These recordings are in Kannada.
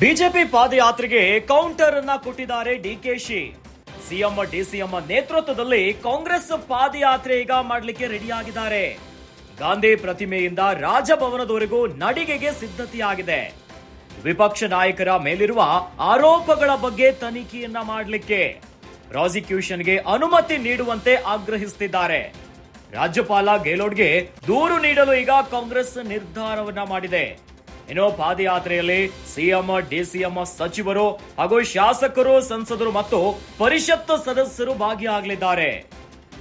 ಬಿಜೆಪಿ ಪಾದಯಾತ್ರೆಗೆ ಕೌಂಟರ್ ಅನ್ನ ಕೊಟ್ಟಿದ್ದಾರೆ ಡಿಕೆಶಿ ಸಿಎಂ ಡಿಸಿಎಂ ನೇತೃತ್ವದಲ್ಲಿ ಕಾಂಗ್ರೆಸ್ ಪಾದಯಾತ್ರೆ ಈಗ ಮಾಡಲಿಕ್ಕೆ ರೆಡಿಯಾಗಿದ್ದಾರೆ. ಗಾಂಧಿ ಪ್ರತಿಮೆಯಿಂದ ರಾಜಭವನದವರೆಗೂ ನಡಿಗೆಗೆ ಸಿದ್ಧತೆಯಾಗಿದೆ. ವಿಪಕ್ಷ ನಾಯಕರ ಮೇಲಿರುವ ಆರೋಪಗಳ ಬಗ್ಗೆ ತನಿಖೆಯನ್ನ ಮಾಡಲಿಕ್ಕೆ ಪ್ರಾಸಿಕ್ಯೂಷನ್ಗೆ ಅನುಮತಿ ನೀಡುವಂತೆ ಆಗ್ರಹಿಸುತ್ತಿದ್ದಾರೆ ರಾಜ್ಯಪಾಲ ಗೆಹ್ಲೋಟ್ಗೆ ದೂರು ನೀಡಲು ಈಗ ಕಾಂಗ್ರೆಸ್ ನಿರ್ಧಾರವನ್ನ ಮಾಡಿದೆ. ಇನ್ನು ಪಾದಯಾತ್ರೆಯಲ್ಲಿ ಸಿಎಂ, ಡಿಸಿಎಂ ಸಚಿವರು ಹಾಗೂ ಶಾಸಕರು, ಸಂಸದರು ಮತ್ತು ಪರಿಷತ್ ಸದಸ್ಯರು ಭಾಗಿಯಾಗಲಿದ್ದಾರೆ.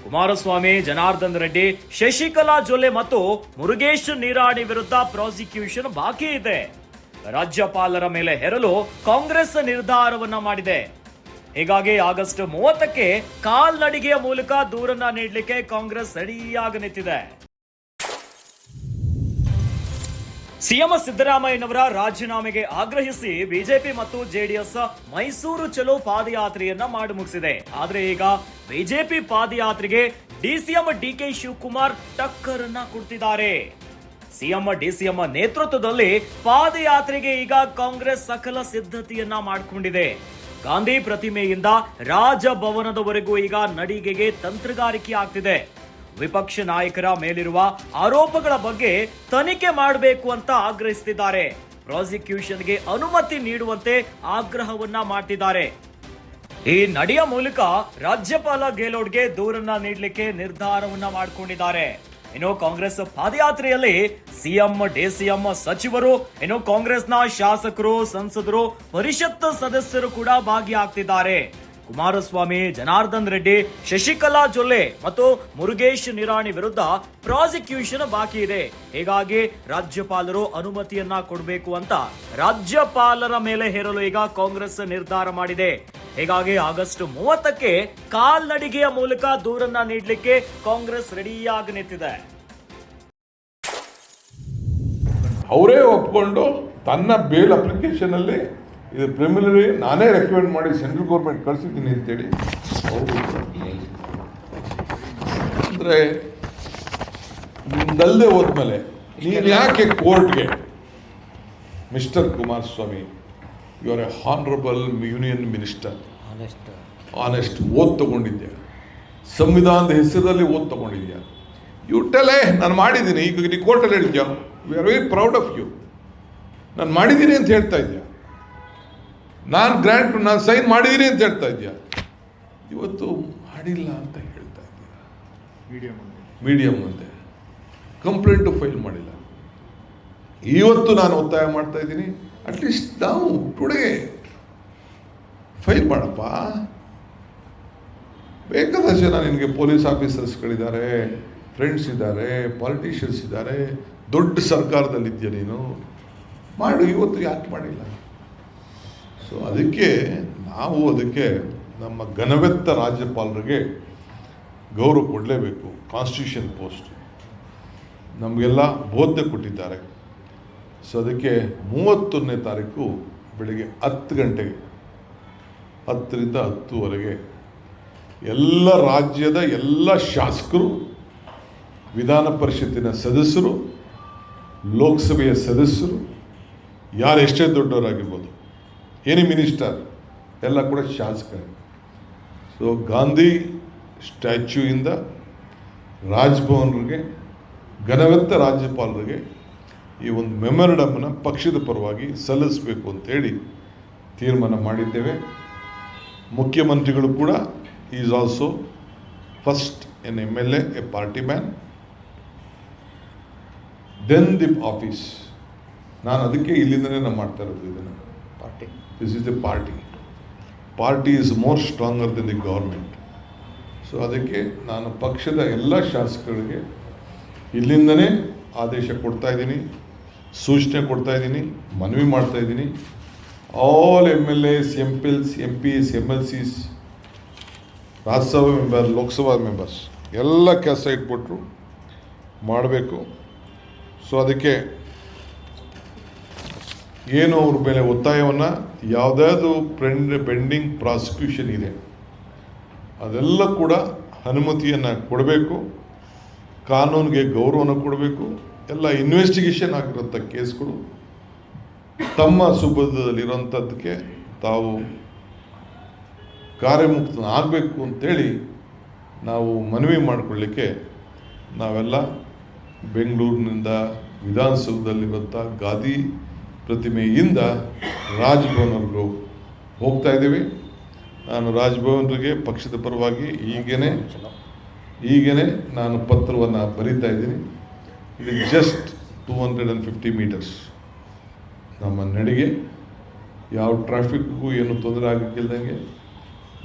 ಕುಮಾರಸ್ವಾಮಿ, ಜನಾರ್ದನ್ ರೆಡ್ಡಿ, ಶಶಿಕಲಾ ಜೊಲ್ಲೆ ಮತ್ತು ಮುರುಗೇಶ್ ನೀರಾಣಿ ವಿರುದ್ಧ ಪ್ರಾಸಿಕ್ಯೂಷನ್ ಬಾಕಿ ಇದೆ. ರಾಜ್ಯಪಾಲರ ಮೇಲೆ ಹೆರಲು ಕಾಂಗ್ರೆಸ್ ನಿರ್ಧಾರವನ್ನ ಮಾಡಿದೆ. ಹೀಗಾಗಿ ಆಗಸ್ಟ್ ಮೂವತ್ತಕ್ಕೆ ಕಾಲ್ನಡಿಗೆಯ ಮೂಲಕ ದೂರನ್ನ ನೀಡಲಿಕ್ಕೆ ಕಾಂಗ್ರೆಸ್ ಸರಿಯಾಗಿ ನಿಂತಿದೆ. ಸಿಎಂ ಸಿದ್ದರಾಮಯ್ಯನವರ ರಾಜೀನಾಮೆಗೆ ಆಗ್ರಹಿಸಿ ಬಿಜೆಪಿ ಮತ್ತು ಜೆಡಿಎಸ್ ಮೈಸೂರು ಚಲೋ ಪಾದಯಾತ್ರೆಯನ್ನ ಮಾಡಿ ಮುಗಿಸಿದೆ. ಆದ್ರೆ ಈಗ ಬಿಜೆಪಿ ಪಾದಯಾತ್ರೆಗೆ ಡಿಸಿಎಂ ಡಿಕೆ ಶಿವಕುಮಾರ್ ಟಕ್ಕರ್ ಅನ್ನ ಕೊಡ್ತಿದ್ದಾರೆ. ಸಿಎಂ ಡಿಸಿಎಂ ನೇತೃತ್ವದಲ್ಲಿ ಪಾದಯಾತ್ರೆಗೆ ಈಗ ಕಾಂಗ್ರೆಸ್ ಸಕಲ ಸಿದ್ಧತೆಯನ್ನ ಮಾಡಿಕೊಂಡಿದೆ. ಗಾಂಧಿ ಪ್ರತಿಮೆಯಿಂದ ರಾಜಭವನದವರೆಗೂ ಈಗ ನಡಿಗೆಗೆ ತಂತ್ರಗಾರಿಕೆ ಆಗ್ತಿದೆ. ವಿಪಕ್ಷ ನಾಯಕರ ಮೇಲಿರುವ ಆರೋಪಗಳ ಬಗ್ಗೆ ತನಿಖೆ ಮಾಡಬೇಕು ಅಂತ ಆಗ್ರಹಿಸುತ್ತಿದ್ದಾರೆ. ಪ್ರಾಸಿಕ್ಯೂಷನ್ಗೆ ಅನುಮತಿ ನೀಡುವಂತೆ ಆಗ್ರಹವನ್ನ ಮಾಡ್ತಿದ್ದಾರೆ. ಈ ನಡೆಯ ಮೂಲಕ ರಾಜ್ಯಪಾಲ ಗೆಹ್ಲೋಟ್ಗೆ ದೂರನ್ನ ನೀಡಲಿಕ್ಕೆ ನಿರ್ಧಾರವನ್ನ ಮಾಡಿಕೊಂಡಿದ್ದಾರೆ. ಇನ್ನು ಕಾಂಗ್ರೆಸ್ ಪಾದಯಾತ್ರೆಯಲ್ಲಿ ಸಿಎಂ, ಡಿಸಿಎಂ ಸಚಿವರು, ಇನ್ನು ಕಾಂಗ್ರೆಸ್ನ ಶಾಸಕರು, ಸಂಸದರು ಪರಿಷತ್ ಸದಸ್ಯರು ಕೂಡ ಭಾಗಿಯಾಗ್ತಿದ್ದಾರೆ. ಕುಮಾರಸ್ವಾಮಿ, ಜನಾರ್ದನ್ ರೆಡ್ಡಿ, ಶಶಿಕಲಾ ಜೊಲ್ಲೆ ಮತ್ತು ಮುರುಗೇಶ್ ನಿರಾಣಿ ವಿರುದ್ಧ ಪ್ರಾಸಿಕ್ಯೂಷನ್ ಬಾಕಿ ಇದೆ. ಹೀಗಾಗಿ ರಾಜ್ಯಪಾಲರು ಅನುಮತಿಯನ್ನ ಕೊಡಬೇಕು ಅಂತ ರಾಜ್ಯಪಾಲರ ಮೇಲೆ ಹೇರಲು ಈಗ ಕಾಂಗ್ರೆಸ್ ನಿರ್ಧಾರ ಮಾಡಿದೆ. ಹೀಗಾಗಿ ಆಗಸ್ಟ್ ಮೂವತ್ತಕ್ಕೆ ಕಾಲ್ನಡಿಗೆಯ ಮೂಲಕ ದೂರನ್ನ ನೀಡಲಿಕ್ಕೆ ಕಾಂಗ್ರೆಸ್ ರೆಡಿಯಾಗಿ ನಿಂತಿದೆ. ಅವರೇ ಒಪ್ಕೊಂಡು ತನ್ನ ಬೇಲ್ ಅಪ್ಲಿಕೇಶನಲ್ಲಿ ಇದು ಪ್ರಿಮಿನರಿ ನಾನೇ ರೆಕಮೆಂಡ್ ಮಾಡಿ ಸೆಂಟ್ರಲ್ ಗೌರ್ಮೆಂಟ್ ಕಳಿಸಿದ್ದೀನಿ ಅಂತೇಳಿ. ಅವರು ಅಂದರೆ ನಿಮ್ದಲ್ಲದೆ ಹೋದ್ಮೇಲೆ ನೀನು ಯಾಕೆ ಕೋರ್ಟ್ಗೆ? Mister Kumaraswamy you are a honourable union minister honest oath ತಗೊಂಡಿದ್ಯಾ? ಸಂವಿಧಾನದ ಹೆಸರಲ್ಲಿ ಓದ್ ತಗೊಂಡಿದ್ಯಾ? ಯು ಟೆಲೆ ನಾನು ಮಾಡಿದ್ದೀನಿ. ಈಗ ನೀ ಕೋರ್ಟಲ್ಲಿ ಹೇಳ್ತೀಯ we are very proud of you ನಾನು ಮಾಡಿದ್ದೀನಿ ಅಂತ ಹೇಳ್ತಾ ಇದ್ಯಾ? ನಾನು ಗ್ರ್ಯಾಂಟ್ ನಾನು ಸೈನ್ ಮಾಡಿದ್ದೀನಿ ಅಂತ ಹೇಳ್ತಾ ಇದೆಯಾ ಇವತ್ತು ಮಾಡಿಲ್ಲ ಅಂತ ಹೇಳ್ತಾ ಇದೆಯಾ ಮೀಡಿಯಂ ಮುಂದೆ ಕಂಪ್ಲೇಂಟು ಫೈಲ್ ಮಾಡಿಲ್ಲ. ಇವತ್ತು ನಾನು ಒತ್ತಾಯ ಮಾಡ್ತಾ ಇದ್ದೀನಿ. ಅಟ್ಲೀಸ್ಟ್ ನಾವು ಟುಡೇ ಫೈಲ್ ಮಾಡಪ್ಪ. ಬೇಕಾದಷ್ಟು ಜನ ನಿನಗೆ ಪೊಲೀಸ್ ಆಫೀಸರ್ಸ್ಗಳಿದ್ದಾರೆ ಫ್ರೆಂಡ್ಸ್ ಇದ್ದಾರೆ ಪಾಲಿಟಿಷಿಯನ್ಸ್ ಇದ್ದಾರೆ. ದೊಡ್ಡ ಸರ್ಕಾರದಲ್ಲಿದ್ದೀಯ ನೀನು. ಮಾಡು ಇವತ್ತು ಯಾಕೆ ಮಾಡಿಲ್ಲ? ಸೊ ಅದಕ್ಕೆ ನಾವು ಅದಕ್ಕೆ ನಮ್ಮ ಘನವೆತ್ತ ರಾಜ್ಯಪಾಲರಿಗೆ ಗೌರವ ಕೊಡಲೇಬೇಕು ಕಾನ್ಸ್ಟಿಟ್ಯೂಷನ್ ಪೋಸ್ಟ್ ನಮಗೆಲ್ಲ ಬೋಧನೆ ಕೊಟ್ಟಿದ್ದಾರೆ. ಸೊ ಅದಕ್ಕೆ ಮೂವತ್ತೊಂದನೇ ತಾರೀಕು ಬೆಳಿಗ್ಗೆ ಹತ್ತು ಗಂಟೆಗೆ, ಹತ್ತರಿಂದ ಹತ್ತುವರೆಗೆ ಎಲ್ಲ ರಾಜ್ಯದ ಎಲ್ಲ ಶಾಸಕರು, ವಿಧಾನ ಪರಿಷತ್ತಿನ ಸದಸ್ಯರು, ಲೋಕಸಭೆಯ ಸದಸ್ಯರು, ಯಾರು ಎಷ್ಟೇ ದೊಡ್ಡವರಾಗಿರ್ಬೋದು ಎನಿ ಮಿನಿಸ್ಟರ್ ಎಲ್ಲ ಕೂಡ ಶಾಸಕರೇ. ಸೊ ಗಾಂಧಿ ಸ್ಟ್ಯಾಚ್ಯೂಯಿಂದ ರಾಜ್ಭವನ್ರಿಗೆ, ಘನವೆತ್ತ ರಾಜ್ಯಪಾಲರಿಗೆ ಈ ಒಂದು ಮೆಮೊರಂಡಮ್ನ ಪಕ್ಷದ ಪರವಾಗಿ ಸಲ್ಲಿಸಬೇಕು ಅಂತೇಳಿ ತೀರ್ಮಾನ ಮಾಡಿದ್ದೇವೆ. ಮುಖ್ಯಮಂತ್ರಿಗಳು ಕೂಡ is also first an M L A a party man than the office ನಾನು ಅದಕ್ಕೆ ಇಲ್ಲಿಂದನೇ ನಾನು ಮಾಡ್ತಾ ಇರೋದು ಇದನ್ನು. Party. This is the party party is more stronger than the government so ಅದಕ್ಕೆ ನಾನು ಪಕ್ಷದ ಎಲ್ಲ ಶಾಸಕರಿಗೆ ಇಲ್ಲಿಂದನೇ ಆದೇಶ ಕೊಡ್ತಾ ಇದ್ದೀನಿ, ಸೂಚನೆ ಕೊಡ್ತಾ ಇದ್ದೀನಿ, ಮನವಿ ಮಾಡ್ತಾ ಇದ್ದೀನಿ. All M L S M M M Ps M L Cs Rajya Sabha member Lok Sabha members ಎಲ್ಲ ಕೆಲಸ ಇಟ್ಬಿಟ್ರು ಮಾಡಬೇಕು. ಸೊ ಅದಕ್ಕೆ ಏನು ಅವ್ರ ಮೇಲೆ ಒತ್ತಾಯವನ್ನು, ಯಾವುದಾದ್ರು ಪೆಂಡ್ ಪೆಂಡಿಂಗ್ ಪ್ರಾಸಿಕ್ಯೂಷನ್ ಇದೆ. ಅದೆಲ್ಲ ಕೂಡ ಅನುಮತಿಯನ್ನು ಕೊಡಬೇಕು, ಕಾನೂನಿಗೆ ಗೌರವನ ಕೊಡಬೇಕು, ಎಲ್ಲ ಇನ್ವೆಸ್ಟಿಗೇಷನ್ ಆಗಿರೋಂಥ ಕೇಸ್ಗಳು ತಮ್ಮ ಸುಭದ್ರದಲ್ಲಿರೋಂಥದ್ದಕ್ಕೆ ತಾವು ಕಾರ್ಯಮುಕ್ತ ಆಗಬೇಕು ಅಂತೇಳಿ ನಾವು ಮನವಿ ಮಾಡಿಕೊಳ್ಳಿಕ್ಕೆ ನಾವೆಲ್ಲ ಬೆಂಗಳೂರಿನಿಂದ ವಿಧಾನಸೌಧದಲ್ಲಿರುವಂಥ ಗಾಂಧಿ ಪ್ರತಿಮೆಯಿಂದ ರಾಜ್ಭವನವರೆಗೂ ಹೋಗ್ತಾ ಇದ್ದೀವಿ. ನಾನು ರಾಜ್ಭವನ್ರಿಗೆ ಪಕ್ಷದ ಪರವಾಗಿ ಈಗೇನೆ ಈಗೇನೆ ನಾನು ಪತ್ರವನ್ನು ಬರೀತಾ ಇದ್ದೀನಿ. ಇದು just two hundred and fifty metres ನಮ್ಮ ನಡಿಗೆ ಯಾವ ಟ್ರಾಫಿಕ್ಗೂ ಏನು ತೊಂದರೆ ಆಗಕ್ಕಿಲ್ದಂಗೆ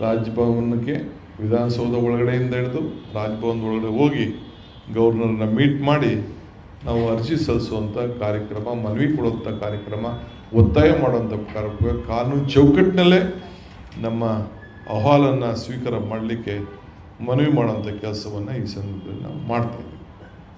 ರಾಜ್ಭವನಕ್ಕೆ ವಿಧಾನಸೌಧ ಒಳಗಡೆಯಿಂದ ಹಿಡಿದು ರಾಜ್ಭವನದ ಒಳಗಡೆ ಹೋಗಿ ಗೌರ್ನರನ್ನ ಮೀಟ್ ಮಾಡಿ ನಾವು ಅರ್ಜಿ ಸಲ್ಲಿಸುವಂಥ ಕಾರ್ಯಕ್ರಮ, ಮನವಿ ಕೊಡುವಂಥ ಕಾರ್ಯಕ್ರಮ, ಒತ್ತಾಯ ಮಾಡುವಂಥ ಕಾರ್ಯಕ್ರಮ, ಕಾನೂನು ಚೌಕಟ್ಟಿನಲ್ಲೇ ನಮ್ಮ ಅಹವಾಲನ್ನು ಸ್ವೀಕಾರ ಮಾಡಲಿಕ್ಕೆ, ಮನವಿ ಮಾಡುವಂಥ ಕೆಲಸವನ್ನು ಈ ಸಂದರ್ಭದಲ್ಲಿ ನಾವು ಮಾಡ್ತಾ ಇದ್ದೀವಿ.